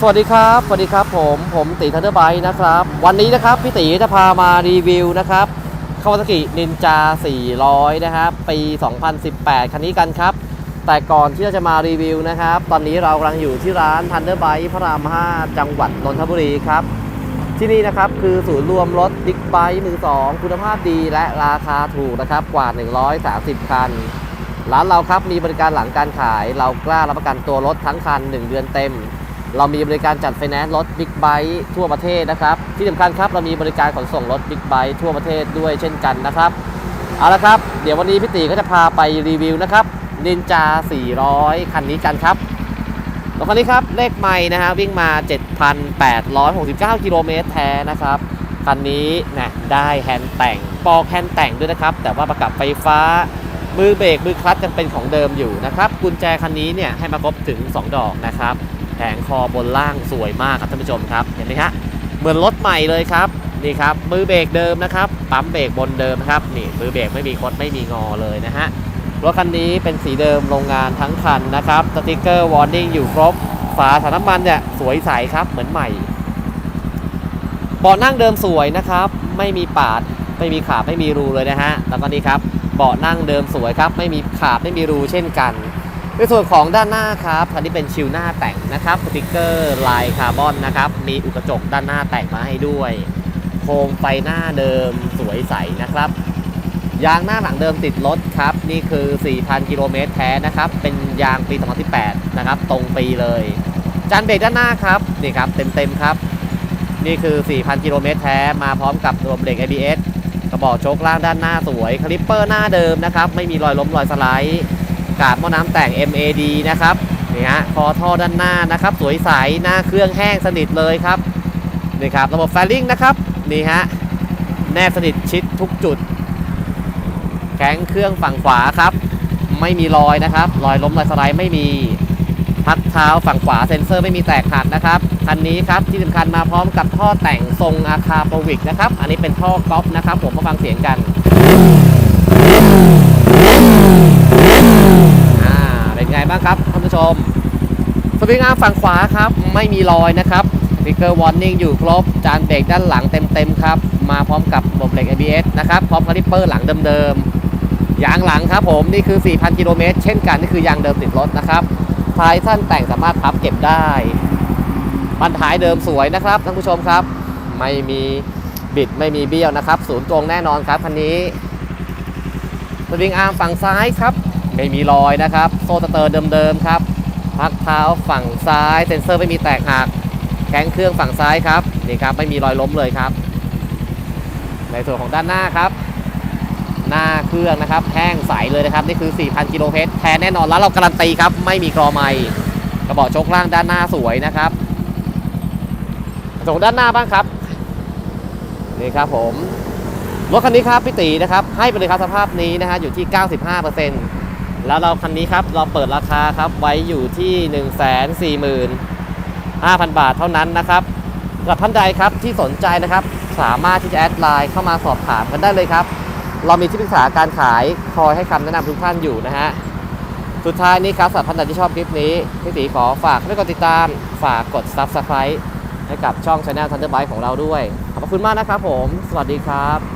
สวัสดีครับ สวัสดีครับผม ผมตีทันเดอร์ไบนะครับ วันนี้นะครับพี่ตีจะพามารีวิวนะครับคาวาซากินินจา 400 นะครับ ปี 2018 คันนี้กันครับ แต่ก่อนที่เราจะมารีวิวนะครับ ตอนนี้เรากำลังอยู่ที่ร้านทันเดอร์ไบพระราม 5 จังหวัดนนทบุรีครับ ที่นี่นะครับคือศูนย์รวมรถบิ๊กไบค์มือสองคุณภาพดีและราคาถูกนะครับกว่า 130 คัน ร้านเราครับมีบริการหลังการขาย เรากล้ารับประกันตัวรถทั้งคัน 1 เดือนเต็ม เรามีบริการจัดไฟแนนซ์รถบิ๊กไบค์ทั่วประเทศนะครับ ที่สำคัญครับเรามีบริการขนส่งรถบิ๊กไบค์ทั่วประเทศด้วยเช่นกันนะครับ เอาละครับ เดี๋ยววันนี้พี่ตีก็จะพาไปรีวิวนะครับนินจา 400 คันนี้กันครับรถคันนี้ครับ เลขไม่นะฮะวิ่งมา 7,869 กิโลเมตรแท้นะครับ คันนี้นะได้แฮนด์แต่ง ปอกแฮนด์แต่งด้วยนะครับ แต่ว่าประกับไฟฟ้ามือเบรกมือคลัตช์ยังเป็นของเดิมอยู่นะครับ กุญแจคันนี้เนี่ยให้มาครบถึง 2 ดอกนะครับ แผงคอบนล่างสวยมากครับท่านผู้ชมครับเห็นไหมฮะเหมือนรถใหม่เลยครับนี่ครับมือเบรกเดิมนะครับปั๊มเบรกบนเดิมครับนี่มือเบรกไม่มีคดไม่มีงอเลยนะฮะรถคันนี้เป็นสีเดิมโรงงานทั้งคันนะครับสติกเกอร์วอร์นิ่งอยู่ครบฝาถังน้ำมันเนี่ยสวยใสครับเหมือนใหม่เบาะนั่งเดิมสวยนะครับไม่มีปาดไม่มีขาบไม่มีรูเลยนะฮะแล้วก็นี่ครับเบาะนั่งเดิมสวยครับไม่มีขาบไม่มีรูเช่นกัน ในส่วนของด้านหน้าครับคันนี้เป็นชิวหน้าแต่งนะครับสติกเกอร์ลายคาร์บอนนะครับ มีอุกระจกด้านหน้าแต่งมาให้ด้วย โคมไฟหน้าเดิมสวยใสนะครับ ยางหน้าหลังเดิมติดรถครับ นี่คือ 4,000 กิโลเมตรแท้นะครับ เป็นยางปี 2018 นะครับ ตรงปีเลย จานเบรกด้านหน้าครับ นี่ครับ เต็มๆครับ นี่คือ 4,000 กิโลเมตรแท้ มาพร้อมกับรวมเบรก ABS กระบอกโชคล่างด้านหน้าสวย คลิปเปอร์หน้าเดิมนะครับ ไม่มีรอยล้มรอยสไลด์ กาดหม้อน้ำแต่ง MAD นะครับนี่ฮะคอท่อด้านหน้านะครับ สวยใสหน้าเครื่องแห้งสนิทเลยครับนี่ครับระบบแฟลิงนะครับนี่ฮะแนบสนิทชิดทุกจุด แข้งเครื่องฝั่งขวาครับ ไม่มีรอยนะครับ รอยล้มรอยสไลด์ไม่มีพักเท้าฝั่งขวาเซ็นเซอร์ไม่มีแตกหักนะครับคันนี้ครับที่สำคัญมาพร้อมกับท่อแต่งทรงอาคาโปวิกนะครับ อันนี้เป็นท่อก๊อปนะครับ ผมมาฟังเสียงกัน นไงบ้างครับท่านผู้ชมสวิงอาร์มฝั่งขวาครับ ไม่มีรอยนะครับสติกเกอร์วอร์นิ่งอยู่ครบ จานเบรกด้านหลังเต็มๆครับ มาพร้อมกับระบบเบรก ABS นะครับ พร้อมคาลิปเปอร์หลังเดิมๆ ยางหลังครับผม นี่คือ 4,000 กิโลเมตร เช่นกัน นี่คือยางเดิมติดรถนะครับท้ายสั้นแต่งสามารถพับเก็บได้บันท้ายเดิมสวยนะครับท่านผู้ชมครับ ไม่มีบิดไม่มีเบี้ยวนะครับ ศูนย์ตรงแน่นอนครับคันนี้สวิงอาร์มฝั่งซ้ายครับ ไม่มีรอยนะครับ โซ่สเตอร์เดิมๆครับ พักเท้าฝั่งซ้าย เซ็นเซอร์ไม่มีแตกหักแข้งเครื่องฝั่งซ้ายครับนี่ครับไม่มีรอยล้มเลยครับ ในส่วนของด้านหน้าครับ หน้าเครื่องนะครับแห้งใสเลยนะครับ นี่คือ 4,000 กิโลเมตรแท้แน่นอนแล้วเราการันตีครับ ไม่มีกรอไมกระบอกชคล่างด้านหน้าสวยนะครับส่วนด้านหน้าบ้างครับนี่ครับผมรถคันนี้ครับพี่ตีนะครับให้ไปเลยครับสภาพนี้นะฮะอยู่ที่ 95% แล้วเราคันนี้ครับเราเปิดราคาครับไว้อยู่ที่ 145,000 บาทเท่านั้นนะครับสำหรับท่านใดครับที่สนใจนะครับสามารถที่จะแอดไลน์เข้ามาสอบถามกันได้เลยครับ เรามีที่ปรึกษาการขายคอยให้คำแนะนำทุกท่านอยู่นะฮะสุดท้ายนี้ครับสำหรับท่านใดที่ชอบคลิปนี้พี่ตีขอฝากให้กดติดตามฝากกด Subscribe ให้กับช่อง Channel Thunderbite ของเราด้วย ขอบคุณมากนะครับผม สวัสดีครับ